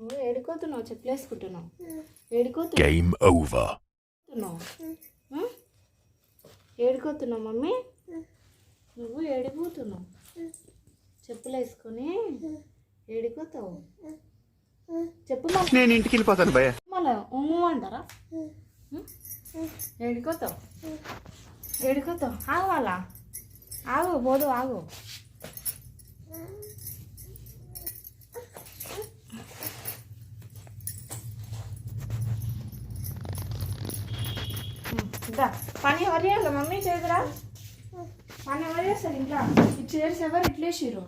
నువ్వు ఏడుకోతున్నావు చెప్పులేసుకుంటున్నావు. ఏడుకోతున్నావు. Game over. ఆ? ఏడుకోతున్నావు మమ్మీ. నువ్వు ఏడిపోతున్నావు. చెప్పులు వేసుకొని ఏడిపోతావు చెప్పు నేను ఇంటికి వెళ్ళిపోతాను భయ మళ్ళా ఉమ్ము అంటారా? ఏడుకోతావు. ఏడుకోతావు. ఆగు వాళ్ళ ఆగు పోదు ఆగు. దా. పని ఎవరు చేయాలి? మమ్మీ చేదురా? పని ఎవరు చేస్తారు ఇంట్లో? ఈ చైర్స్ ఎవరు ఇట్లేసిర్రు?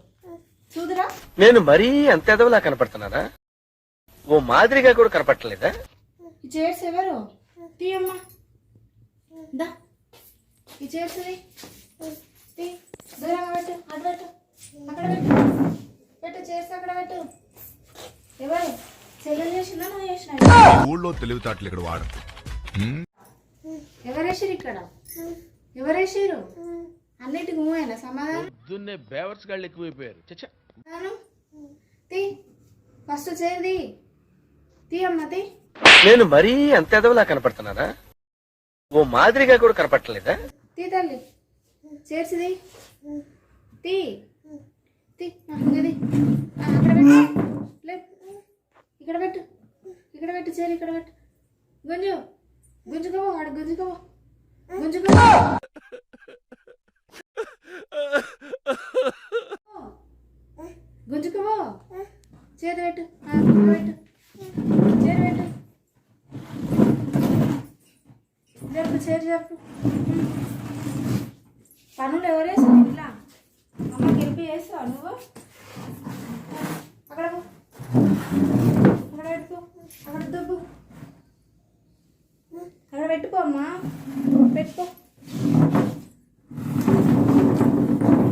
చూదురా. నేను మరీ అంత ఎదవలా కనపడుతున్నానా? ఓ మాదిరిగా కూడా కనపడలేదా ఈ చైర్స్ ఎవరు? తీయమ్మా దా. ఈ చైర్స్ తీ. తీ. దూరంగా పెట్టు. అటు పెట్టు. అక్కడ పెట్టు. పెట్టు చైర్స్ అక్కడ పెట్టు. ఎవరు? చెల్లెలు చేసిందా? నువ్వు చేసినా ఊళ్ళో తెలివితేటలు ఇక్కడ వాడదు ఎవరేసిరు ఇక్కడ? ఎవరేసిరు అన్నిటికి మూవేనా సమాధానం? దున్నే బేవర్స్ గాళ్ళు ఎక్కువైపోయారు. చచ్చా తీ. ఫస్ట్ చైర్ తీ. తీయమ్మా తీ. నేను మరీ అంత ఎదవలా కనపడుతున్నానా? ఓ మాదిరిగా కూడా కనపడలేదా తీ తల్లి. చేర్చి తీ. తీ. ఇది అక్కడ పెట్టు. లే. ఇక్కడ పెట్టు. ఇక్కడ పెట్టు చేరి ఇక్కడ పెట్టు. గుంజు. గుంజుకోవా వాడు గుంజుకోవా? గుంజుకోవా గుంజుకోవా? చేతి పెట్టు. పెట్టు. చేతి పెట్టు. జరుపు చేరు జరుపు. పనులు ఎవరేసావు ఇట్లా? అమ్మ గెలిపి చేస్తావు నువ్వు? అక్కడ అక్కడ పెట్టుకో. అక్కడ పెట్టుకో అమ్మా పెట్టుకో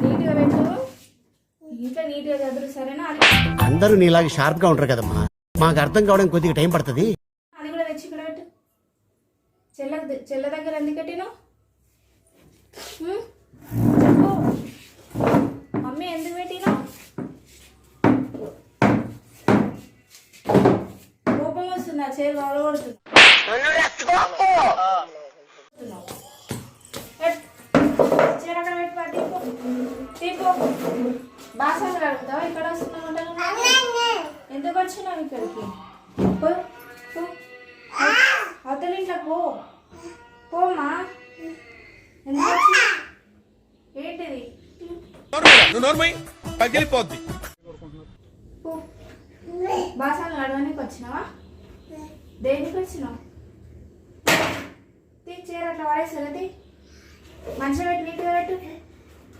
నీట్గా పెట్టు ఇంట్లో నీట్గా చదువు సరేనా అది అందరూ నీలాగే షార్ప్గా ఉంటారు కదమ్మా. మాకు అర్థం కావడానికి కొద్దిగా టైం పడుతుంది. అది కూడా తెచ్చి ఇక్కడ పెట్టు. చెల్ల చెల్ల దగ్గర ఎందుకు కట్టినావు చెప్పు. మమ్మీ ఎందుకు పెట్టినావు కోపం వస్తుంది? ఆ చీర వడగొడుతుంది చీర అక్కడ పెట్టి తీపో. తీపో. బాసనలు అడుగుతావు? ఇక్కడ వస్తున్నావు? ఎందుకు వచ్చినావు ఇక్కడికి? పో పో. అవతల ఇంట్లో పో. వచ్చినావు? ఏంటిది? బాసనలు అడగడానికి వచ్చినావా? దేనికి వచ్చినావు? తీ చీర అట్లా వాడేసారా మంచిగా పెట్టు నీట్గా పెట్టు.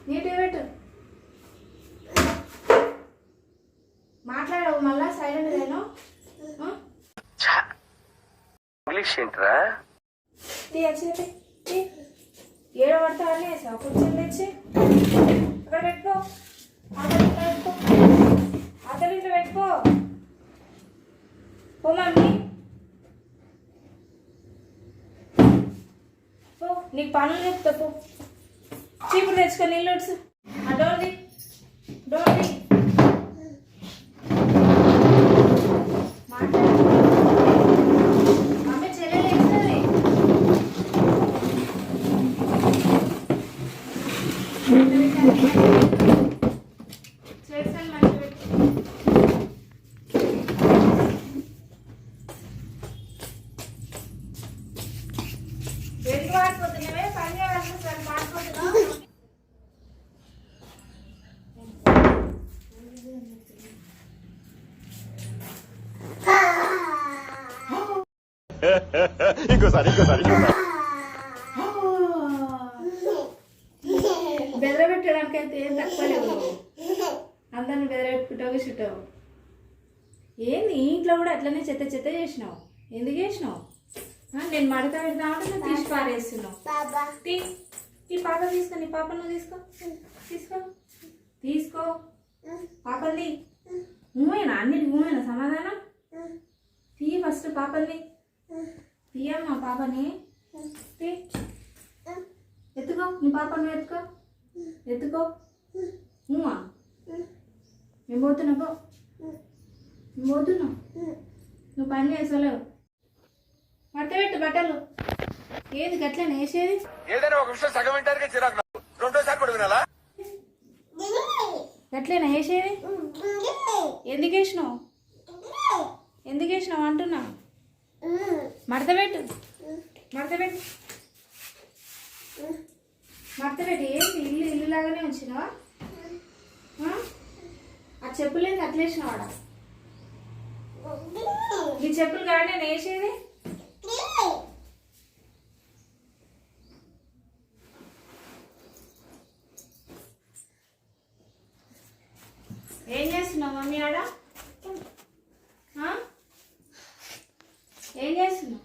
నీట్గా పెట్టు మాట్లాడవు మళ్ళా సైలెంట్ నేను ఇంగ్లీష్ ఏంట్రా తీ. పడతావని వేసావు కూర్చొని తెచ్చి అక్కడ పెట్టుకో. అతని ఇంట్లో పెట్టుకో. పో మమ్మీ. పో నీకు పనులు చెప్తా పో. చీపులు తెచ్చుకో నీళ్ళు వచ్చి ఆ డోర్ ది డోర్ ది మాట్లాడు మమ్మీ చెల్లెలు వేస్తుంది చేస్తాను మంచి పెట్టి ఎందుకు వాడిపోతున్నావే పని చేయాల్సిన సరే వాడిపోతున్నావు ఇంకోసారి ఇంకోసారి ఇంకోసారి. బెదరబెట్టడానికి అయితే ఏం తక్కువ లేవు. నువ్వు. అందరిని బెదరబెట్టుకుంటావు చుట్టావు. ఏంది ఇంట్లో కూడా అట్లనే చెత్త చెత్త చేసినావు? ఎందుకు చేసినావు? నేను మడత పెడతా ఉంటే నువ్వు తీసి పారేస్తున్నావు. తీ ఈ పాప తీసుకో నీ పాప నువ్వు తీసుకో. తీసుకో. తీసుకో. పాపల్ని. మూవేనా అన్నిటి మూవేనా సమాధానం? తీ ఫస్ట్ పాపల్ని. తీయమ్మా పాపని. తీ ఎత్తుకో నీ పాపను ఎత్తుకో. ఎత్తుకో. ఊమా మేము పోతున్నా పో. పోతున్నా. నువ్వు పని చేసలేవు పడత పెట్టు బట్టలు. ఏది గట్లనే వేసేది? ఏదైనా ఒక విషయం సగం చిరాకు నాకు. రెండోసారి కూడా వినాలా? గట్లేనా వేసేది? ఎందుకు వేసినావు? ఎందుకు వేసినావు అంటున్నా? మడత పెట్టు మడత పెట్టు మడత పెట్టి ఏంటి? ఇల్లు ఇల్లు లాగానే ఉంచినావా? ఆ? ఆ చెప్పులేంది అట్లా వేసినావాడా ఈ చెప్పులు కాడ నేను వేసేది ఏం చేస్తున్నావు మమ్మీ ఆడ ఆ? ఏం చేస్తున్నావు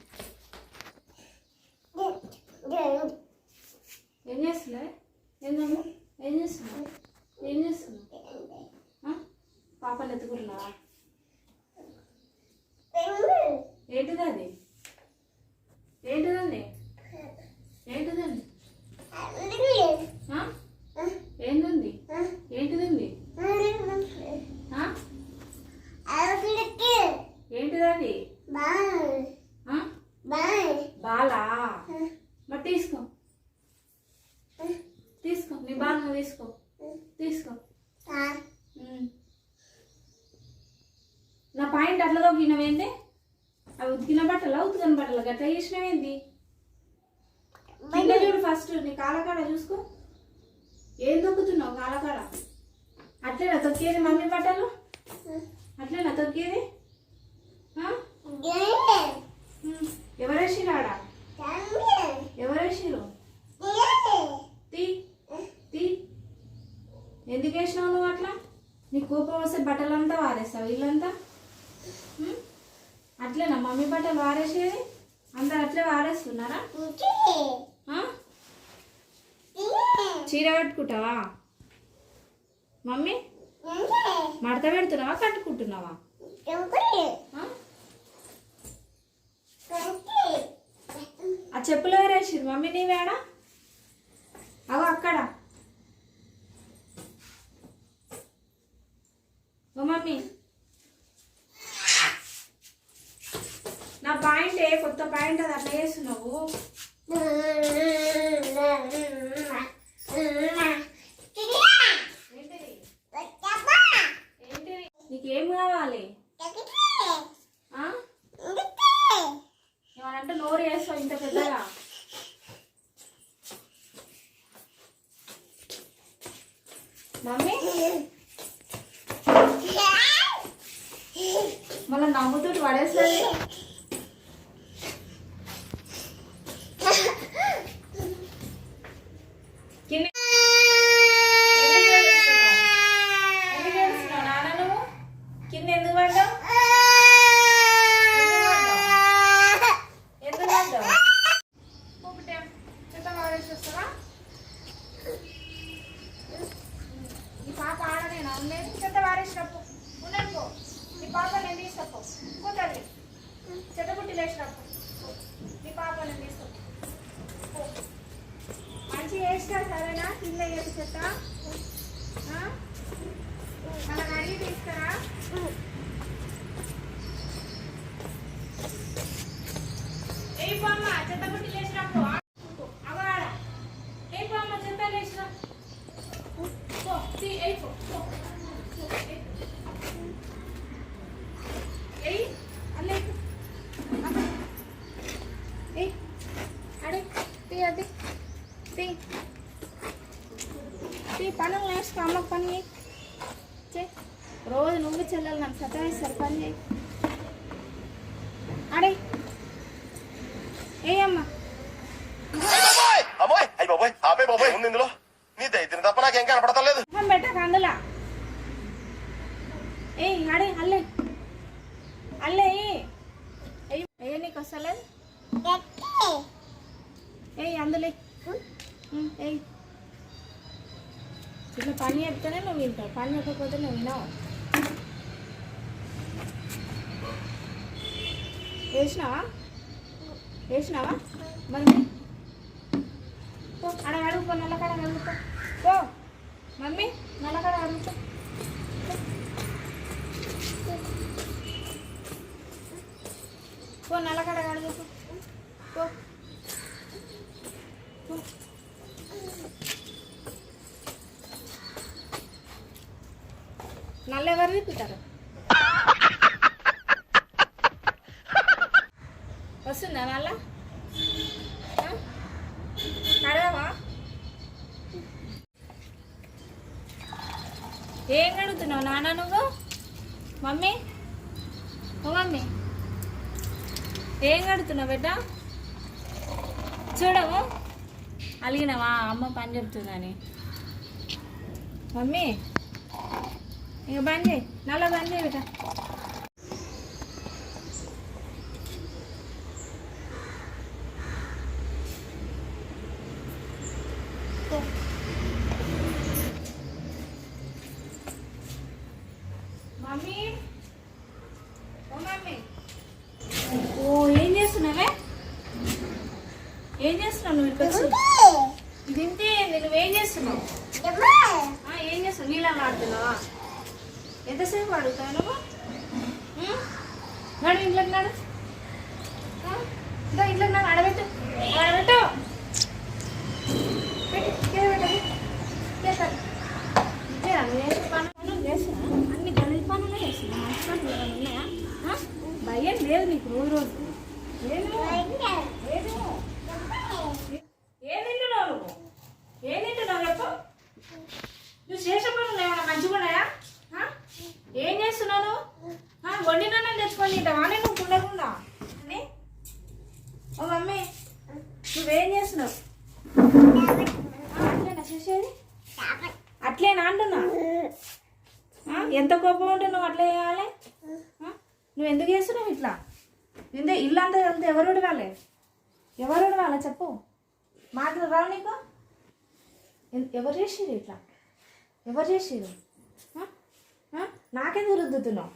ఏం చేస్తున్నావు ఏందమ్మా ఏం చేస్తున్నావు ఏం చేస్తున్నావు ఆ? పాపలు ఎత్తుకుంటున్నావా ఏంటిది అది ఏంటిదండి ఏంటిదండి ఆ? ఏంటుంది ఏంటిదండి ఆ? ఏంటిదండి ఆ? బాలా మరి తీసుకో తీసుకో నీ బాల్ నువ్వు తీసుకో తీసుకో ఉమ్. అట్లా తొక్కినవేంటి అవి ఉతికిన బట్టలా? ఉతికిన బట్టలు? గట్లా చేసినవేంది చూడు ఫస్ట్ నీ కాలకాడ చూసుకో. ఏం తొక్కుతున్నావు కాలకాడ అట్లేనా తొక్కేది మమ్మీ బట్టలు? అట్లేనా తొక్కేది. ఎవరేసిరు ఆడ? ఎవరేసిరు ఎందుకు వేసినావు నువ్వు అట్లా? నీ కోపం వస్తే బట్టలంతా వారేస్తావు? ఇల్లంతా? అట్లేనా? మమ్మీ బట్టలు వారేసేది? అందరు అట్లే వారేస్తున్నారా చీర కట్టుకుంటావా? మమ్మీ? మడత పెడుతున్నావా? కట్టుకుంటున్నావా? ఆ? చెప్పులు వేరేసారు మమ్మీ నీవేడా అవ అక్కడ. ఓ మమ్మీ నా పాయింట్ ఏ కొత్త పాయింట్ అది అట్లా చేస్తున్నావు. నీకేం కావాలి? ఆ? ఏమనంటే నోరు వేస్తావు ఇంత పెద్దగా. మమ్మీ? మళ్ళీ నమ్ముతూ పడేస్తుంది. acá. పనులు నేర్చుకో అమ్మ పని చేయి. రోజు నువ్వు చెల్లెలు నాకు సతాయిస్తారు పని చేయి. అడే ఏ అమ్మ. అమ్మాయి! అమ్మాయి! అయ్యి బాబాయ్! ఆపే బాబాయ్! ఉంది ఇందులో. నీ దైత్యం తప్ప నాకేం కనపడతలేదు. మొహం పెట్టక అందులో ఏయ్ అడే అల్లే. అల్లే ఏ నీకు వస్తలేదు? ఏయ్ అందులో. ఉమ్, ఏయ్. ఇట్లా పని చెప్తేనే నువ్వు వింటావు పని చెప్పకపోతే నువ్వు వినవు వేసినావా? వేసినావా? మమ్మీ అడ అడుగుకో నల్లకాడ అడుగుపో ఓ మమ్మీ నల్లకాడ అడుగుపో పో. నల్లగడ కడుగు పో. నల్ల ఎవరు తిప్పుతారు వస్తుందా నల్ల ఆ? కడగవా ఏం కడుగుతున్నావు నాన్న నువ్వు మమ్మీ ఓ మమ్మీ ఏం కడుగుతున్నావు బిడ్డ చూడము అలిగినవా? అమ్మ పని చెప్తుందని. మమ్మీ ఇక బంద్ చేయి. నల్ల బంద్ చేయి బిడ్డ మమ్మీ ఓ మమ్మీ ఓ ఏం చేస్తున్నావే ఏం చేస్తున్నావు నువ్వు ఇక్కడ వచ్చి? ఇది నువ్వేం చేస్తున్నావు? ఏం చేస్తావు నీళ్ళని ఆడుతున్నావా? ఎంతసేపు ఆడుతావు నువ్వు? ఉం? నడు ఇంట్లోకి నడు. ఆ? ఇదో ఇంట్లోకి నడు అడబెట్టు అడబెట్టు చేస్తాను అన్ని గలీజ్ పనులే చేస్తున్నా. మంచి పనులు ఉన్నాయా? భయం లేదు నీకు రోజు రోజు. లేదు లేదు ఏం తింటున్నావు నువ్వు ఏం తింటున్నావు చెప్పు నువ్వు చేసే పనులు ఏమైనా మంచిగా ఉన్నాయా ఆ? ఏం చేస్తున్నావు నువ్వు? ఆ, వండినా తెచ్చుకొని తింటావా అని నువ్వు ఉండకుండా అని ఓ మమ్మీ నువ్వేం చేస్తున్నావు ఆ, అట్లేనా చేసేది అట్లేనా అంటున్నా ఆ, ఎంత కోపం ఉంటే నువ్వు అట్లా చేయాలి ఆ? నువ్వు ఎందుకు చేస్తున్నావు ఇట్లా? ఇందే ఇల్లు అంతా వెళ్తే ఎవరు ఉడవాలి? ఎవరు ఉడవాలి చెప్పు. మాటలు రావు నీకు? ఎవరు చేసిరు ఇట్లా? ఎవరు చేసిరు నాకెందుకు రుద్దుతున్నావు?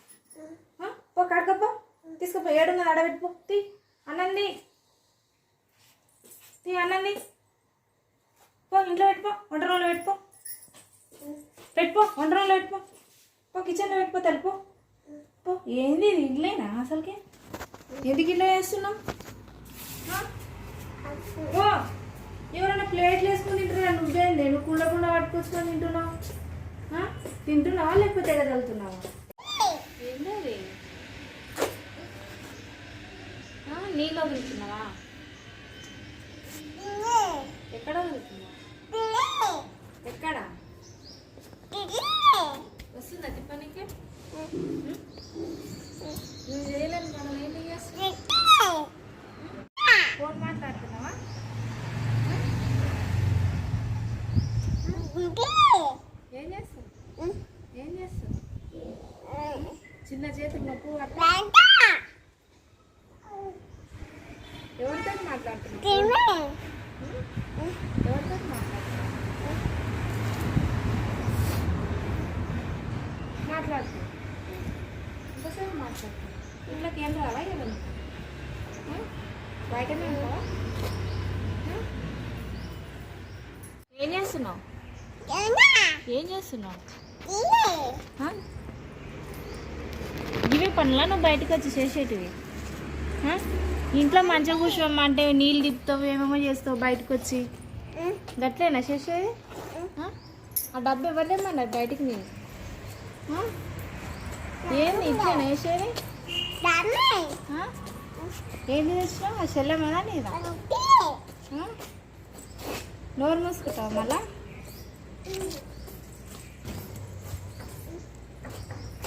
పో కడకపో తీసుకుపో ఏడున్నది అడబెట్టుకో తీ అన్నంది. తీ అన్నంది. పో ఇంట్లో పెట్టుకో వంట రూమ్లో పెట్టుకో. పెట్టుకో వంట రూమ్లో పెట్టుకో. పో కిచెన్లో పెట్టుకో తెలుపు. ఏంది ఇది ఇల్లేనా అసలుకి? ఎందుకు ఇట్లా చేస్తున్నావు? ఆ? ఓ ఎవరైనా ప్లేట్లు వేసుకొని తింటారా నువ్వేంది? నువ్వు కుండ కుండ పట్టుకొచ్చుకొని తింటున్నావు? ఆ? తింటున్నావా లేకపోతే ఎగదలుతున్నావా? ఏంటది నీళ్ళు వదులుతున్నావా ఎక్కడ వదులుతున్నావా ఎక్కడ? వస్తుందా తిప్పనికి Mm-hmm. ఇంట్లోకి ఏం రావా ఏమన్నా? బయటనే ఉంటావా ఏం చేస్తున్నావు? ఏం చేస్తున్నావు? ఇవి పనులా నువ్వు బయటకు వచ్చి చేసేటివి? ఇంట్లో మంచిగా కూర్చోమంటే నీళ్ళు తిప్పుతావు ఏమేమో చేస్తావు బయటకు వచ్చి? గట్లేనా చేసేది? ఆ? డబ్బు ఎవరిదేమన్నారు బయటికి? నేను ఏంది ఇట్లేనా వేసేది ఏంది తెచ్చినావు ఆ చెల్లెమేనా నీదా? ఆ? నోరు మూసుకుంటావు మళ్ళా?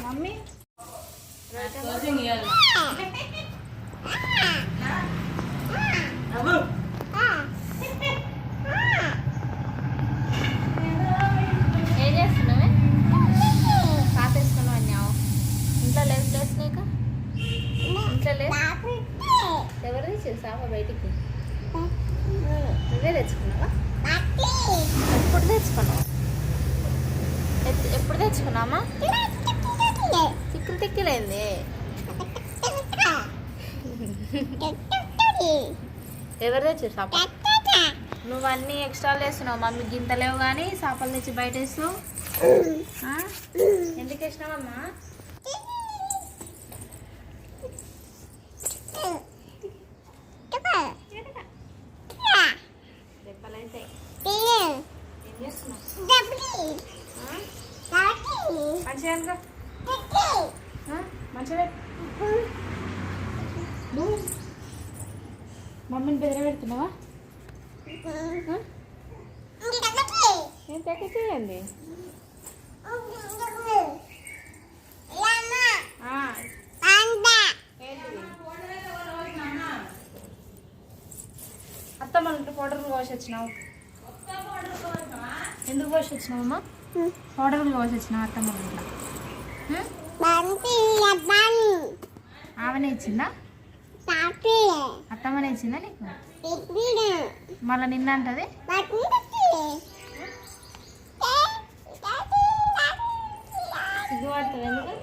మమ్మీ? ఏం ఇంట్లో లేదు ఎవరు సాప బయటికి? నువ్వే తెచ్చుకున్నావా? ఎప్పుడు తెచ్చుకున్నావు? ఎప్పుడు తెచ్చుకున్నామా తిక్కులు తిక్కులేంది. ఎవరు తెచ్చారు సాప? నువ్వు అన్నీ ఎక్స్ట్రా వేస్తున్నావు. మమ్మీ గింతలేవు కానీ చేపలు తెచ్చి బయట వేస్తావు? ఎందుకు వేసినావమ్మా కనుక మంచిగా నువ్వు మమ్మీని బెదిర పెడుతున్నావా ఆ? ఏం తగ్గిపోయింది అత్తమ్మ ఇంటి పౌడర్లు కోసి వచ్చినావు ఎందుకు కోసి వచ్చినావమ్మా పౌడర్లు కోసి వచ్చినావు అత్తమ్మ ఇంట్లో ఆమెనే ఇచ్చిందా అత్తమ్మనే ఇచ్చిందా నీకు మళ్ళీ నిన్న అంటది సిగ్గుపడుతుంది ఎందుకు